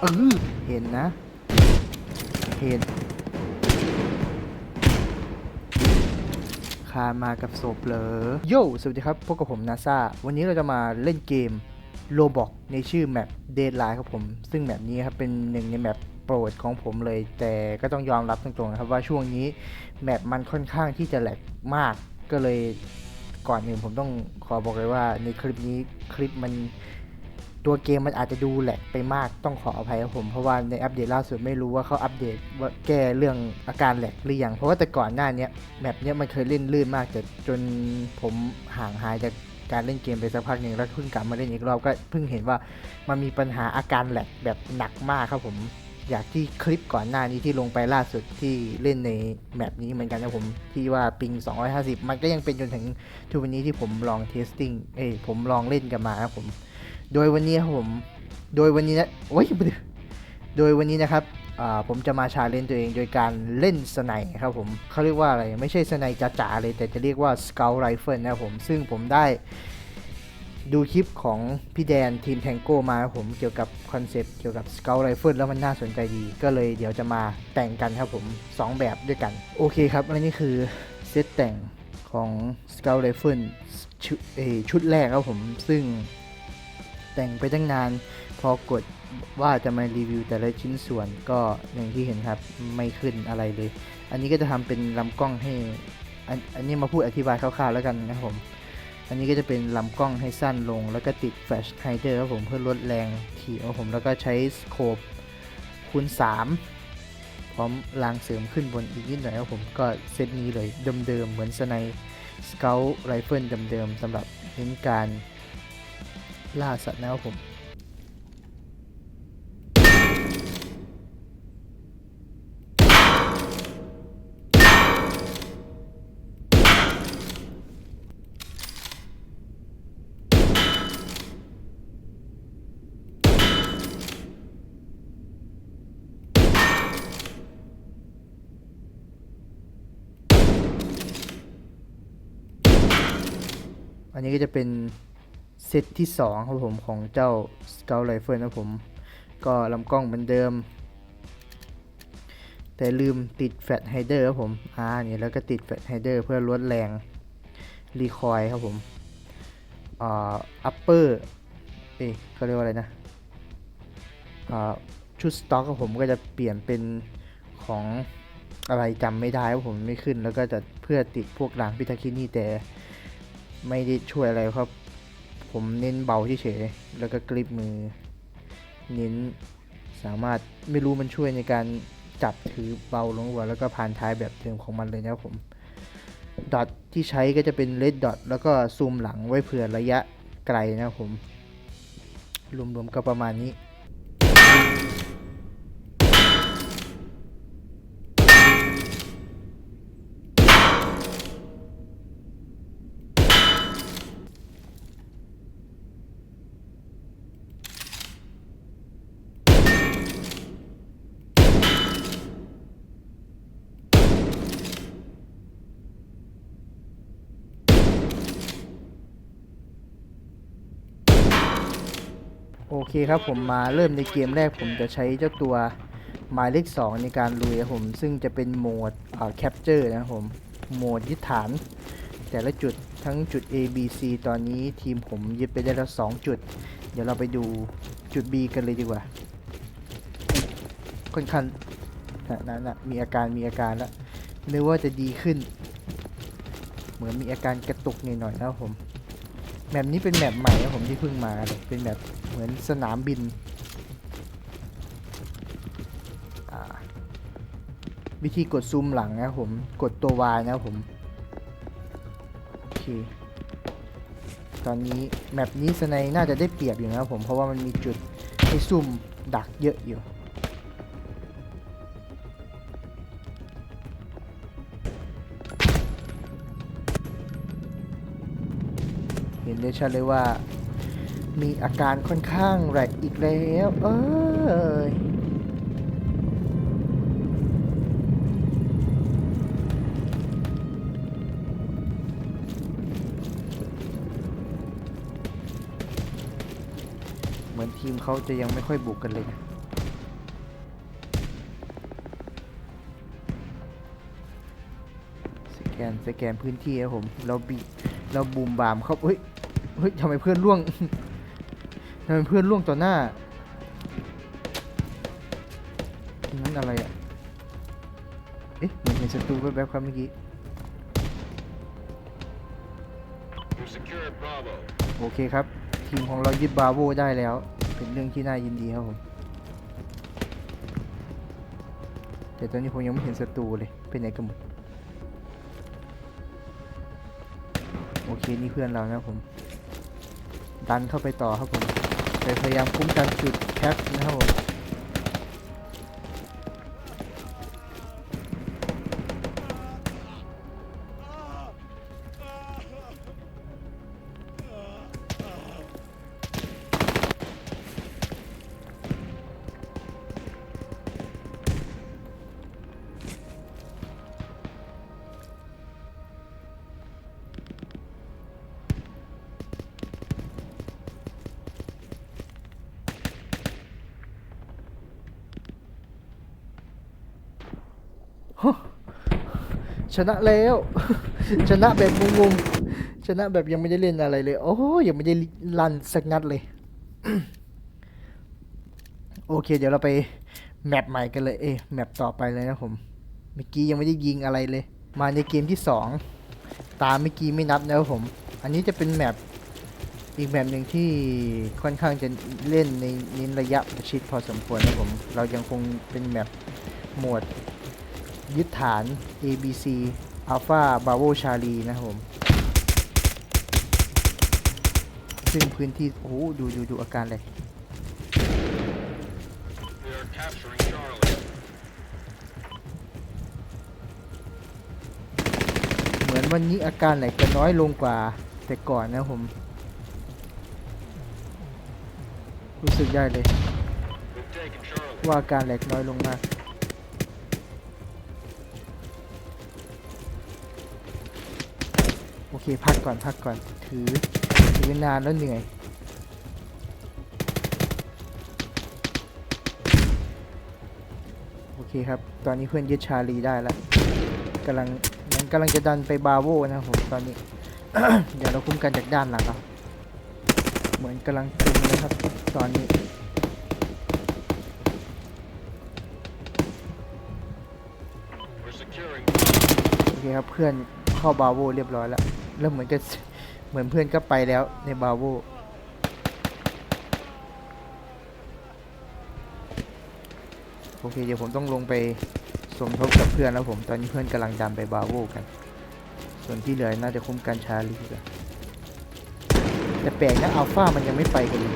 เออเห็นนะ เห็น คามากับศพเหรอโย่สวัสดีครับพบกับผมนาซาวันนี้เราจะมาเล่นเกมโลบอกในชื่อแมปเดดไลน์ครับผม ซึ่งแมปนี้ครับเป็นหนึ่งในแมปโปรดของผมเลย แต่ก็ต้องยอมรับตรงๆนะครับว่าช่วงนี้แมปมันค่อนข้างที่จะแหลกมากก็เลยก่อนอื่นผมต้องขอบอกเลยว่าในคลิปนี้คลิปมัน ตัวเกมมันอาจจะดูแหลกไปมากต้องขออภัยครับผมเพราะว่าในอัปเดตล่าสุดไม่รู้ว่าเขาอัปเดตว่าแก้เรื่องอาการแหลกหรือยังเพราะว่าแต่ก่อนหน้านี้แมปเนี้ยมันเคยเล่นลื่นมากแต่จนผมห่างหายจากการเล่นเกมไปสักพักหนึ่งแล้วเพิ่งกลับมาเล่นอีกรอบก็เพิ่งเห็นว่ามันมีปัญหาอาการแหลกแบบหนักมากครับผมอยากที่คลิปก่อนหน้านี้ที่ลงไปล่าสุดที่เล่นในแมปนี้เหมือนกันนะผมที่ว่าปิง 250 มันก็ยังเป็นจนถึงทุกวันนี้ที่ผมลองเทสติ้งเอ้ยผมลองเล่นกันมาครับผม โดยวันนี้ครับผม โดยวันนี้นะโอ้ยโดยวันนี้นะครับผมจะมาชาเลนจ์ตัวเองโดยการเล่นสไนด์ครับผมเขาเรียกว่าอะไร ไม่ใช่สไนด์จ๋าๆเลย แต่จะเรียกว่าสเกลไรเฟิลนะครับผม ซึ่งผมได้ดูคลิปของพี่แดนทีมแทงโก้มาผมเกี่ยวกับคอนเซปต์เกี่ยวกับสเกลไรเฟิลแล้วมันน่าสนใจดี ก็เลยเดี๋ยวจะมาแต่งกันครับผม 2 แบบด้วยกัน โอเคครับและนี่คือเซตแต่งของ s c o u t Rifle ชุดเอ่อชุดแรกครับผม ซึ่ง แต่งไปตั้งนาน พอกดว่าจะมารีวิวแต่ละชิ้นส่วนก็อย่างที่เห็นครับไม่ขึ้นอะไรเลย อันนี้ก็จะทำเป็นลำกล้องให้อันอันนี้มาพูดอธิบายคร่าวๆแล้วกันนะครับผม อันนี้ก็จะเป็นลำกล้องให้สั้นลง แล้วก็ติดแฟลชไฮเดอร์ครับผมเพื่อลดแรงถี่ครับผมแล้วก็ใช้สโคปคูณ 3 พร้อมรางเสริมขึ้นบนอีกนิดหน่อยครับผมก็เซตนี้เลยเดิมๆเหมือนสไนสเกลไรเฟิลเดิมๆสำหรับเน้นการ ล่าสัตว์นะครับผม อันนี้ก็จะเป็น เซตที่2ครับผมของเจ้า Scout Rifle นะผม ก็ลำกล้องเหมือนเดิม แต่ลืมติดแฟลชไฮเดอร์ครับผม อ่า นี่แล้วก็ติดแฟลชไฮเดอร์เพื่อลดแรงรีคอยครับผมอ่าอัปเปอร์เอ๊ะเขาเรียกว่าอะไรนะอ่าชุดสต็อกครับผมก็จะเปลี่ยนเป็นของอะไรจำไม่ได้ครับผมไม่ขึ้น แล้วก็จะเพื่อติดพวกรางพิทาคินี่แต่ไม่ได้ช่วยอะไรครับ ผมเน้นเบาเฉยๆแล้วก็กริปมือ เน้นสามารถไม่รู้มันช่วยในการจับถือเบาลงหัวแล้วก็ผ่านท้ายแบบเดิมของมันเลยนะครับผมดอทที่ใช้ก็จะเป็นเลดดอทแล้วก็ซูมหลังไว้เผื่อระยะไกลนะครับผม รวมๆก็ประมาณนี้ โอเคครับผมมาเริ่มในเกมแรกผมจะใช้เจ้าตัวหมายเลข 2 ในการลุยผม ซึ่งจะเป็นโหมดแคปเจอร์นะครับผมโหมดยึดฐาน แต่ละจุดทั้งจุด A B C ตอนนี้ทีมผมยึดไปได้แล้ว2จุด เดี๋ยวเราไปดูจุด B กันเลยดีกว่า ค่อนข้างนะนนะมีอาการมีอาการแล้วนึกว่าจะดีขึ้น เหมือนมีอาการกระตุกนิดหน่อยนะครับผมแมปนี้เป็นแมปใหม่ครับผมที่เพิ่งมาเลยเป็นแบบ เหมือนสนามบิน วิธีกดซูมหลังนะผม กดตัว Y นะผม โอเค ตอนนี้แมปนี้สไนน่าจะได้เปรียบอยู่นะผม เพราะว่ามันมีจุดให้ซุ่มดักเยอะอยู่เห็นได้ชัดเลยว่า มีอาการค่อนข้างแรกอีกแล้ว เอ้ยเหมือนทีมเขาจะยังไม่ค่อยบุกกันเลยนะสแกนสแกนพื้นที่ครับผม เราบีเราบูมบามเขาเฮ้ยเฮ้ยทำไมเพื่อนร่วง ทำไมเพื่อนล่วงต่อหน้านั่นอะไรอะ เอ๊ะเหมือนเห็นศัตรูแวบๆครับเมื่อกี้ โอเคครับ ทีมของเรายึดบราโวได้แล้ว เป็นเรื่องที่น่ายินดีครับผม แต่ตอนนี้ผมยังไม่เห็นศัตรูเลยเป็นไหนกันหมดโอเค นี่เพื่อนเรานะครับผม ดันเข้าไปต่อครับผม แต่พยายามคุ้มกันจุดแคปนะครับผม ชนะแล้ว ชนะแบบงงๆชนะแบบยังไม่ได้เล่นอะไรเลย โอ้ยังไม่ได้รันสักนัดเลย โอเค เดี๋ยวเราไปแมปใหม่กันเลยเอ๊แมปต่อไปเลยนะผมเมื่อกี้ยังไม่ได้ยิงอะไรเลย มาในเกมที่สองตามเมื่อกี้ไม่นับนะครับผม อันนี้จะเป็นแมปอีกแมปหนึ่งที่ค่อนข้างจะเล่นในเน้นระยะประชิดพอสมควรนะผม เรายังคงเป็นแมปหมวด ยึดฐาน ABC Alpha Bravo Charlie นะครับผม ซึ่งพื้นที่ โอ้โห ดูดูดูอาการเลย เหมือนวันนี้อาการไหลจะน้อยลงกว่าแต่ก่อนนะครับผม รู้สึกได้เลย ว่าอาการแหลกน้อยลงมาก เคพักก่อนพักก่อนถือถือนานแล้วเหนื่อยโอเคครับ ตอนนี้เพื่อนยึดชาลีได้แล้วกำลังมันกำลังจะดันไปบาโวนะผมตอนนี้ เดี๋ยวเราคุ้มกันจากด้านหลังเอาเหมือนกำลังตึงนะครับ ตอนนี้โอเคครับเพื่อนเข้าบาโวเรียบร้อยแล้ว แล้วเหมือนจะเหมือนเพื่อนก็ไปแล้วในบาโวโอเคเดี๋ยวผมต้องลงไปสมทบกับเพื่อนแล้วผม ตอนนี้เพื่อนกำลังดันไปบาโวกัน ส่วนที่เหลือน่าจะคุ้มกันชาลีกันแต่แปลกนะอัลฟามันยังไม่ไปกันเลย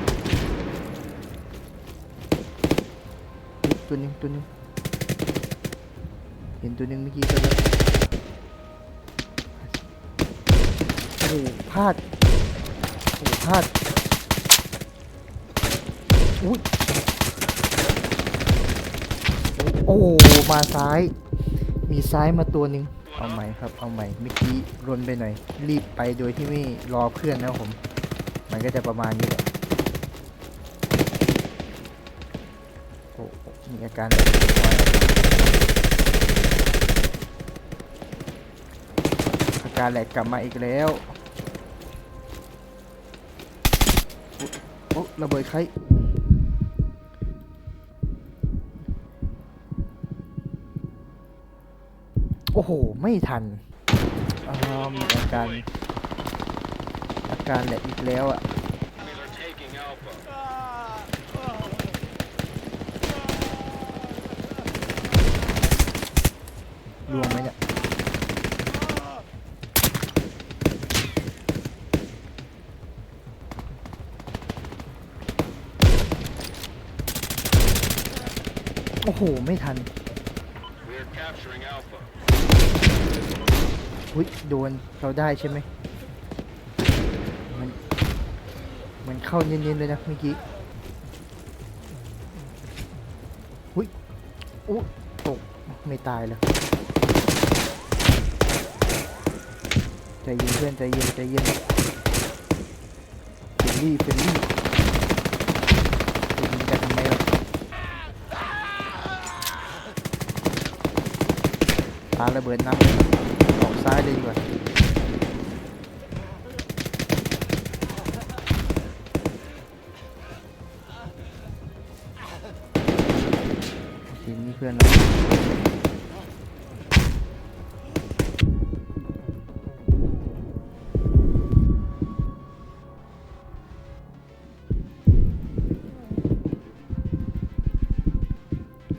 ตัวนึงตัวนึงเห็นตัวนึงเมื่อกี้ก็แล้ว หพลาดโอ้โหพลาดอุ้ยโอ้มาซ้าย มีซ้ายมาตัวหนึ่งเอาใหม่ครับ เอาใหม่เมื่อกี้รนไปหน่อย รีบไปโดยที่ไม่รอเพื่อนนะครับผม มันก็จะประมาณนี้แหละโอ้มีอาการแบบนี้ไว้อาการแหลกกลับมาอีกแล้ว ระเบิดใครโอ้โห ไม่ทันอามีอาการ อาการแหลกอีกแล้วอะ รวมไหมเนี่ย หไม่ทันอุ้ยโดนเราได้ใช่ไหมมันมันเข้าเน้นๆเลยนะเมื่อกี้อุ้ยอุ๊ยตกไม่ตายเลยใจเย็นเพื่อนใจเย็นใจเย็นเฟรนลี่เฟรนลี่จะยิงกันทำไมล่ะปา ระเบิดน้ำออกซ้ายเลยดีกว่าทีนี้เพื่อนเรา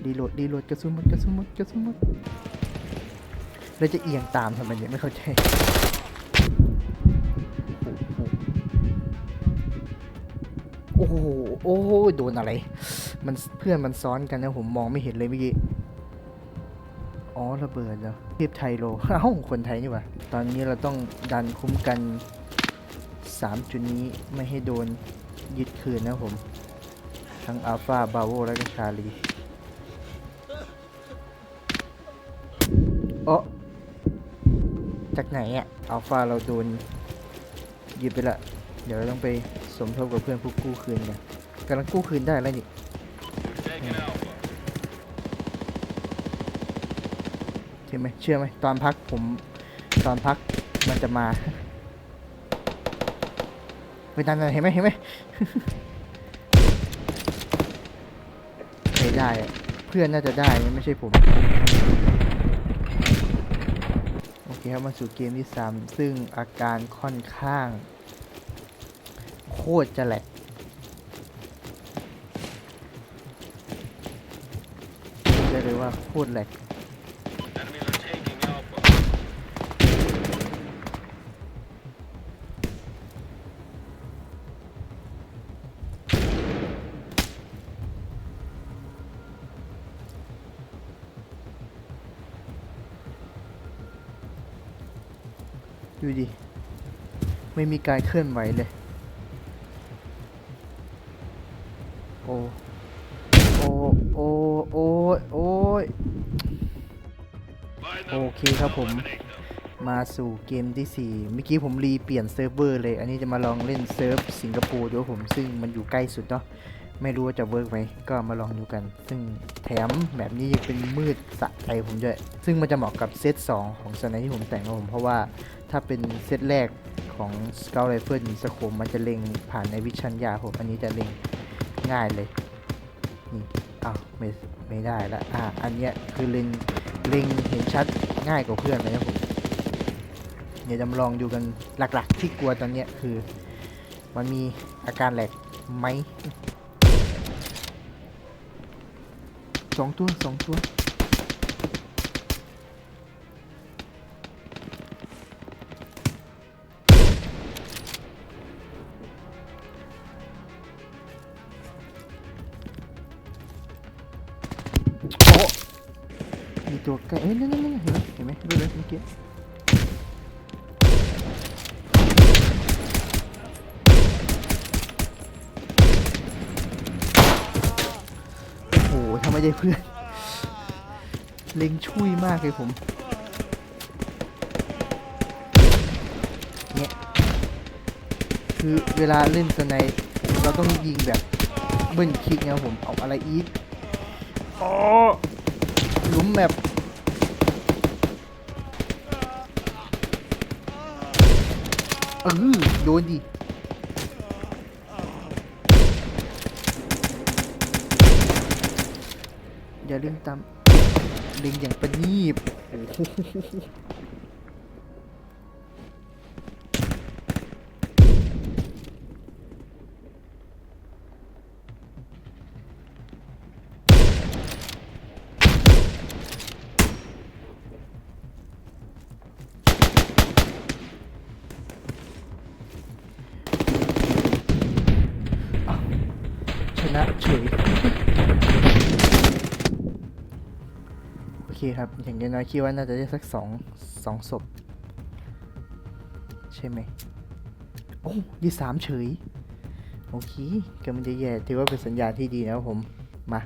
ดีโหลดดีโหลดกระสุนหมดกระสุนหมดกระสุนหมด แล้วจะเอียงตามทำไมเนี่ยไม่เข้าใจโอ้โหโอ้โหโดนอะไร มันเพื่อนมันซ้อนกันนะผมมองไม่เห็นเลยเมื่อกี้อ๋อระเบิดเหรอเทพไทโลเอ้าคนไทยนี่ว่าตอนนี้เราต้องดันคุ้มกัน3จุดนี้ไม่ให้โดนยึดคืนนะผม ทั้งอัลฟาบาโวและก็ชาลีโอ้ จากไหนอะอัลฟาเราโดนยึดไปละ เดี๋ยวเราต้องไปสมทบกับเพื่อนผู้กู้คืนกันกำลังกู้คืนได้แล้วนี่ Taking Alpha. ใช่ไหมเชื่อไหมตอนพักผมตอนพักมันจะมาไปดันนเห็นไหมเห็นไหมไม่ได้เพื่อนน่าจะได้ไม่ใช่ผม เคครับมาสู่เกมที่ 3 ซึ่งอาการค่อนข้าง โคตรจะแหลกได้เลยว่าโคตรแหลก ดูดิ ไม่มีการเคลื่อนไหวเลย โอ้โอ้โอ้โอ้โอ้โอเคครับผมมาสู่เกมที่ 4 เมื่อกี้ผมรีเปลี่ยนเซิร์ฟเวอร์เลย อันนี้จะมาลองเล่นเซิร์ฟสิงคโปร์ดูครับผม ซึ่งมันอยู่ใกล้สุดเนาะ ไม่รู้ว่าจะเวิร์กไหม ก็มาลองดูกัน ซึ่งแถมแบบนี้ยังเป็นมืดสะใจผมด้วย ซึ่งมันจะเหมาะกับเซต2ของสไนที่ผมแต่งครับผม เพราะว่า ถ้าเป็นเซตแรกของ Scout Rifle สโคมมันจะเล็งผ่านในวิชันยาผมอันนี้จะเล็งง่ายเลยนี่อ้าวไม่ไม่ได้ละอ่าอันเนี้ยคือเล็งเล็งเห็นชัดง่ายกว่าเพื่อนเลยครับผมเดี๋ยวจะมาลองดูกันหลักๆ ที่กลัวตอนเนี้ยคือ มันมีอาการแหลกไหมสองตัวสองตัว ตัวใกล้เอ้ยนั่นนั่นนั่นเห็นไหมเห็นไหมดูเลยเมื่อกี้โอ้โหทำไมได้เพื่อนเล็งช่วยมากเลยผมเนี่ยคือเวลาเล่นสไนเราต้องยิงแบบเบิ้ลคลิกนะครับผมเอาอะไรอีกอ๋อหลุมแบบ เออโดนดิอย่าเล่นตามเล็งอย่างประนีบโอ้โห นะเฉยโอเคครับ อย่างน้อยคิดว่าน่าจะได้สักสองสองศพ ใช่ไหมโอ้ดีสามเฉย โอเคก็มันจะแย่ถือว่าเป็นสัญญาณที่ดีนะครับผม มา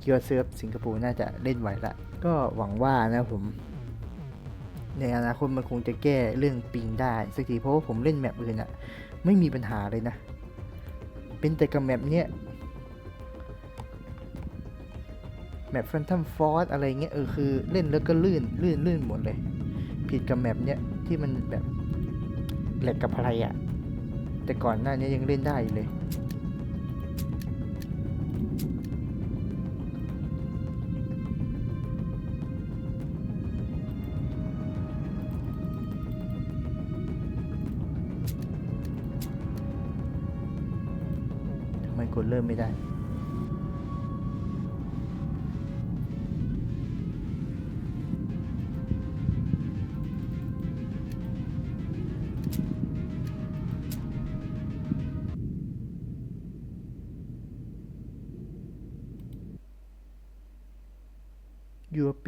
คิดว่าเซิร์ฟสิงคโปร์น่าจะเล่นไหวละ ก็หวังว่านะผม ในอนาคตมันคงจะแก้เรื่องปิงได้สักทีเพราะว่าผมเล่นแมปอื่นอะไม่มีปัญหาเลยนะ เป็นแต่กับแมปเนี้ย แมปแฟนทัมฟอร์อะไรเงี้ยเออคือเล่นแล้วก็ลื่นลื่นลื่นหมดเลย ผิดกับแมปเนี้ยที่มันแบบแหลกกับอะไรอะ่ะ แต่ก่อนหน้านี้ยังเล่นได้เลยทำไมกดเริ่มไม่ได้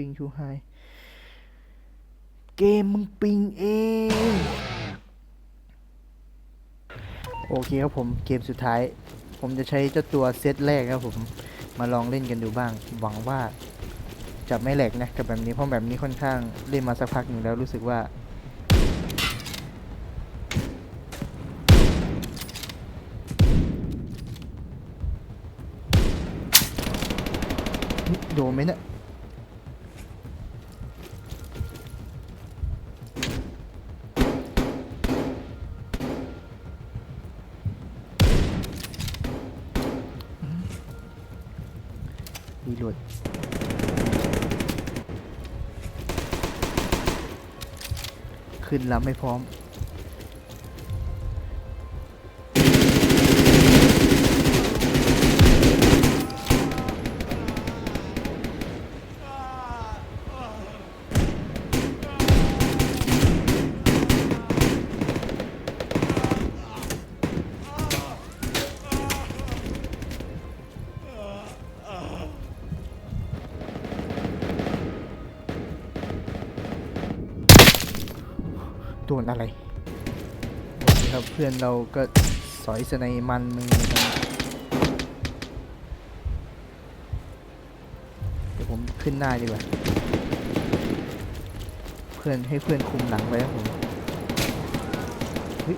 Your ping too high เกมมึงปิงเอง โอเคครับผมเกมสุดท้าย ผมจะใช้เจ้าตัวเซตแรกครับผมมาลองเล่นกันดูบ้าง หวังว่าจะไม่แหลกนะกับแบบนี้เพราะแบบนี้ค่อนข้างเล่นมาสักพักหนึ่งแล้วรู้สึกว่าโดนไหมเนี่ย นลำไม่พร้อม ดนอะไรครับเพื่อนเราก็สอยสไนมันมือกันเดี๋ยวผมขึ้นหน้าดีกว่า เพื่อนให้เพื่อนคุมหลังไว้ครับผมเฮ้ย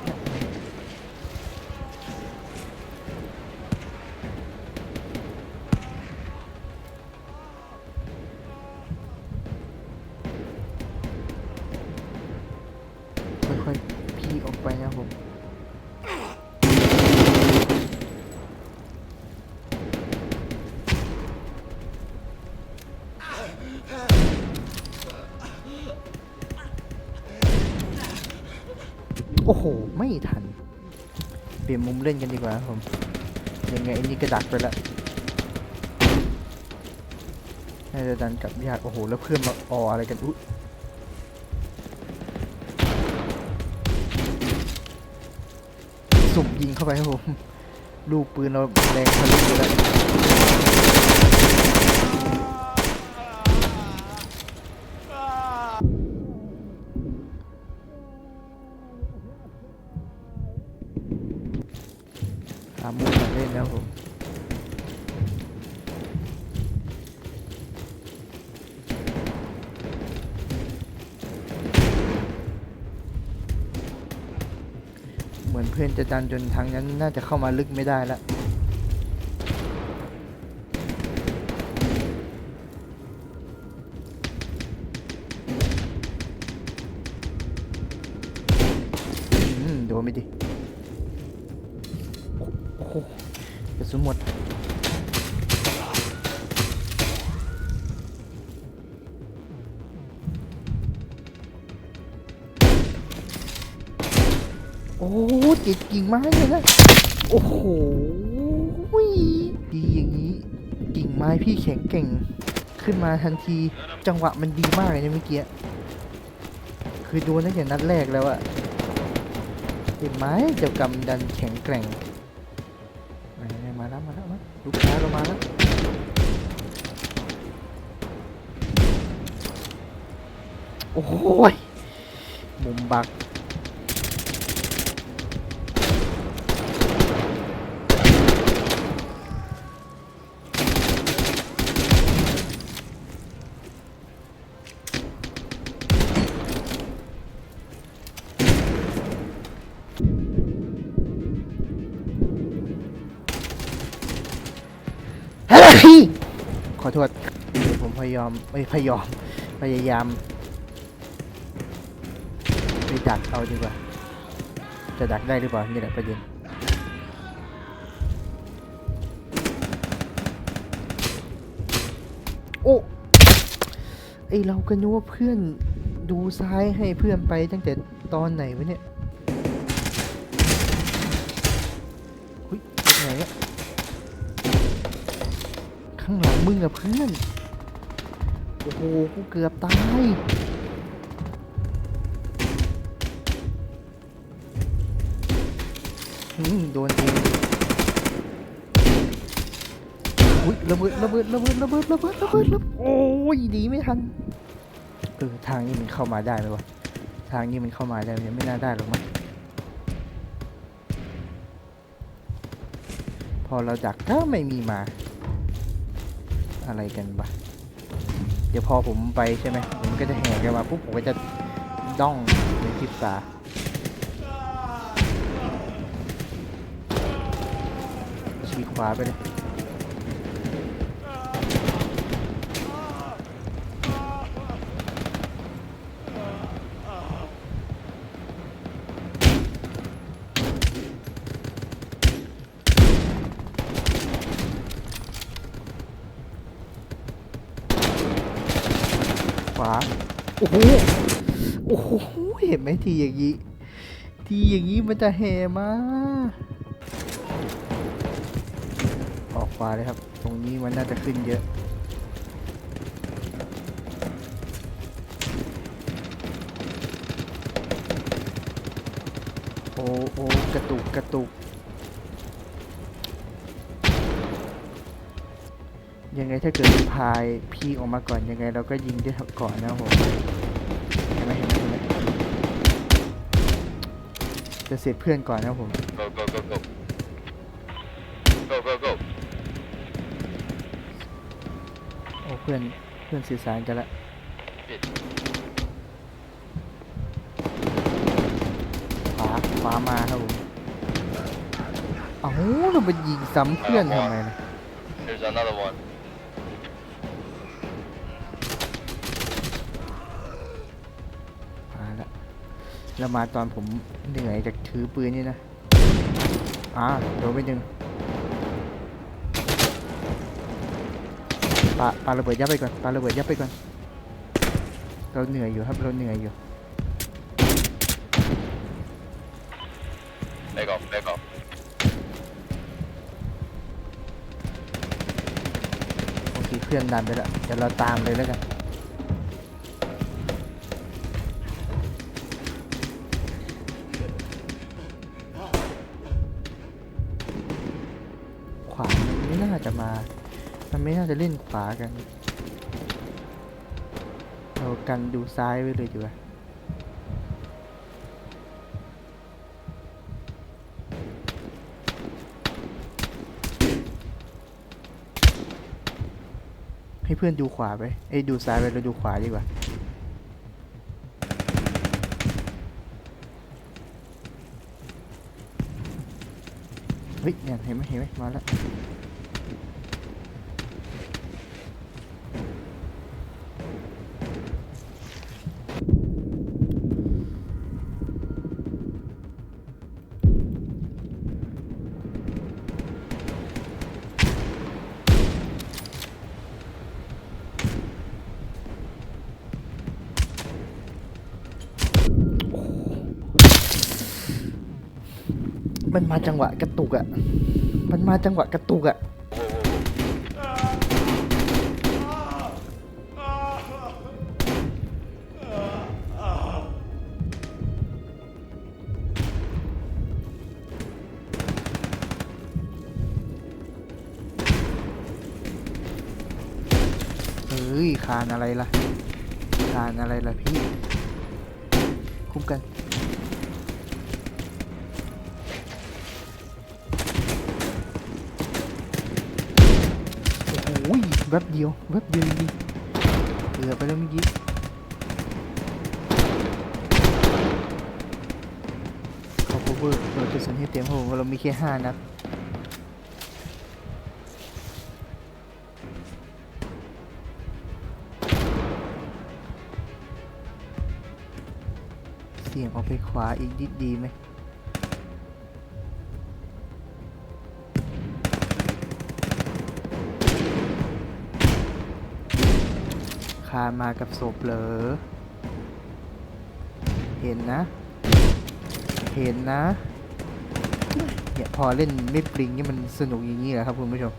โอ้โห ไม่ทัน เปลี่ยนมุมเล่นกันดีกว่าครับผมยังไงอ้นี่กระดักไปแล้วน่าจะดันกลับยากโอ้โห แล้วเพื่อนมาอออะไรกันอุ๊ยสุ่มยิงเข้าไปครับผม ลูกปืนเราแรงทะลุอยู่แล้ว จะดันจนทางนั้นน่าจะเข้ามาลึกไม่ได้แล้ว อ้ติดกิ่งไม้เลยนะ โอ้โหดีอย่างนี้ กิ่งไม้พี่แข็งเก่ง ขึ้นมาทันที จังหวะมันดีมากเลยนะเมื่อกี้ คือโดนตั้งแต่นัดแรกแล้วอะเห็นไหมเจ้ากรรมดันแข็งแกร่ง มาแล้วมาแล้วมาลูกค้าเรามาแล้วโอ้ยมุมบัก พยายามไม่พยายามพยายามดักเอาดีกว่า จะดักได้หรือเปล่านี่แหละประเด็นโอ้ไอเราก็นึกว่าเพื่อนดูซ้ายให้เพื่อนไปตั้งแต่ตอนไหนวะเนี่ยเฮ้ยเป็นไงอะข้างหลังมึงกับเพื่อน โอ้โห กูเกือบตาย อืมโดนเองอุ้ยระเบิดระเบิดระเบิดระเบิดระเบิดระเบิดระเบิดโอ้ยดีไม่ทัน เออทางนี้มันเข้ามาได้ไหมวะ ทางนี้มันเข้ามาได้ไหมไม่น่าได้หรอกมั้งพอเราดักก็ไม่มีมา อะไรกันบะเดี๋ยวพอผมไปใช่ไหมผมก็จะแห่กันมาปุ๊บผมก็จะด้องในคลิปตาฉีกขวาไปเลย ขวา โอ้โห โอ้โห เห็นไหมทีอย่างนี้ ทีอย่างนี้มันจะแห่มา ออกขวาเลยครับ ตรงนี้มันน่าจะขึ้นเยอะ โอ้โอ้กระตุกกระตุก งไงถ้าเกิดพายพีออกมาก่อนยังไง เราก็ยิงได้ก่อนนะครับผมเห็นไหมเห็นไหมเห็นไหมจะเสร็จเพื่อนก่อนนะครับผม Go, go, go, go. Go, go, go. โอ้เพื่อนเพื่อนสื่อสารกันละ Shit. ขวาขวามาครับผมเอ้าเราไปยิงซ้ำเพื่อนทำไมล่ะ There's another one. แล้วมาตอนผมเหนื่อยจากถือปืนนี่นะอ่าโดนไปหนึ่งปาปาระเบิดยับไปก่อนปาระเบิดยับไปก่อน เราเหนื่อยอยู่ครับเราเหนื่อยอยู่ Back off, back off. โอเคเพื่อนดันไปแล้วเดี๋ยวเราตามเลยแล้วกัน จะเล่นขวากัน เรากันดูซ้ายไว้เลยดีกว่าให้เพื่อนดูขวาไปเอ้ดูซ้ายไปแล้วดูขวาดีกว่าเฮ้ยเนี่ยเห็นไหมเห็นไหมมาแล้ว มันมาจังหวะกระตุกอะ่ะ มันมาจังหวะกระตุกอะ่ะ แวบเดียวแวบเดียวจริงๆเกือไปแล้วเมื่อกี้เขา cover เราจะสนให้เต็มเพราะว่เรามีแค่ห้านัดเบี่ยงออกไปขวาอีกนิดดีไหมานมากับศพเหรอ เห็นนะ เห็นนะ เนี่ยพอเล่นไม่ปลิงนี่มันสนุกอย่างนี้เหรอครับคุณผู้ชม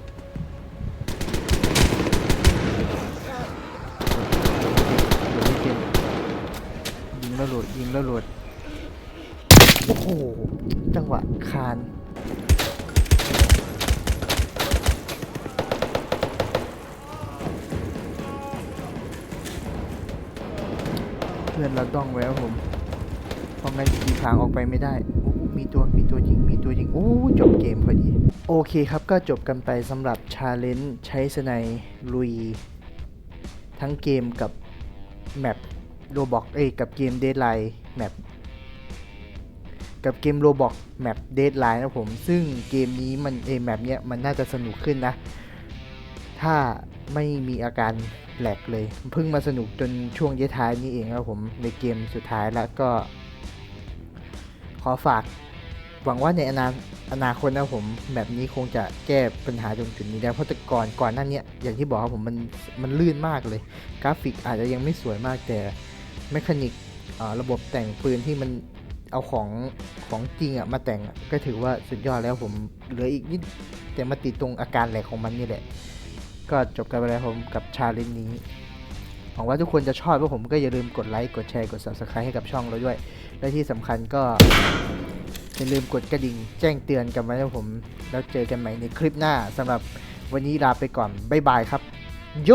ยิงแล้วโหลดยิงแล้วโหลดโอ้โห จังหวะคาน เพื่อนเราต้องไว้ครับผมเพราะงั้นขี่ทางออกไปไม่ได้มีตัวมีตัวยิงมีตัวยิงโอ้จบเกมพอดี โอเคครับก็จบกันไปสำหรับชาเลนจ์ใช้สไนลุย ทั้งเกมกับแมปโรบอกเอ้กับเกมเดดไลน์แมปกับเกมโรบอกแมปเดดไลน์นะผม ซึ่งเกมนี้มันเอแมปเนี้ยมันน่าจะสนุกขึ้นนะ ถ้าไม่มีอาการ แหลกเลย เพิ่งมาสนุกจนช่วงเยท้ายนี้เองครับผมในเกมสุดท้ายแล้วก็ ขอฝาก หวังว่าในอนาอนาคตนะผมแบบนี้คงจะแก้ปัญหาตรงจุดนี้ได้เพราะแต่ก่อนก่อนหน้าเนี้ยอย่างที่บอกครับผมมันมันลื่นมากเลย กราฟิกอาจจะยังไม่สวยมากแต่แมคานิกระบบแต่งปืนที่มันเอาของของจริงอะมาแต่งก็ถือว่าสุดยอดแล้วผมเหลืออีกนิดแต่มาติดตรงอาการแหลกของมันนี่แหละ ก็จบกันไปแล้วผมกับชาเลนจ์นี้หวังว่าทุกคนจะชอบพวกผมก็อย่าลืมกดไลค์กดแชร์กด subscribe ให้กับช่องเราด้วย และที่สำคัญก็อย่าลืมกดกระดิ่งแจ้งเตือนกันไว้นะผม แล้วเจอกันใหม่ในคลิปหน้าสำหรับวันนี้ลาไปก่อน บ๊ายบายครับ โย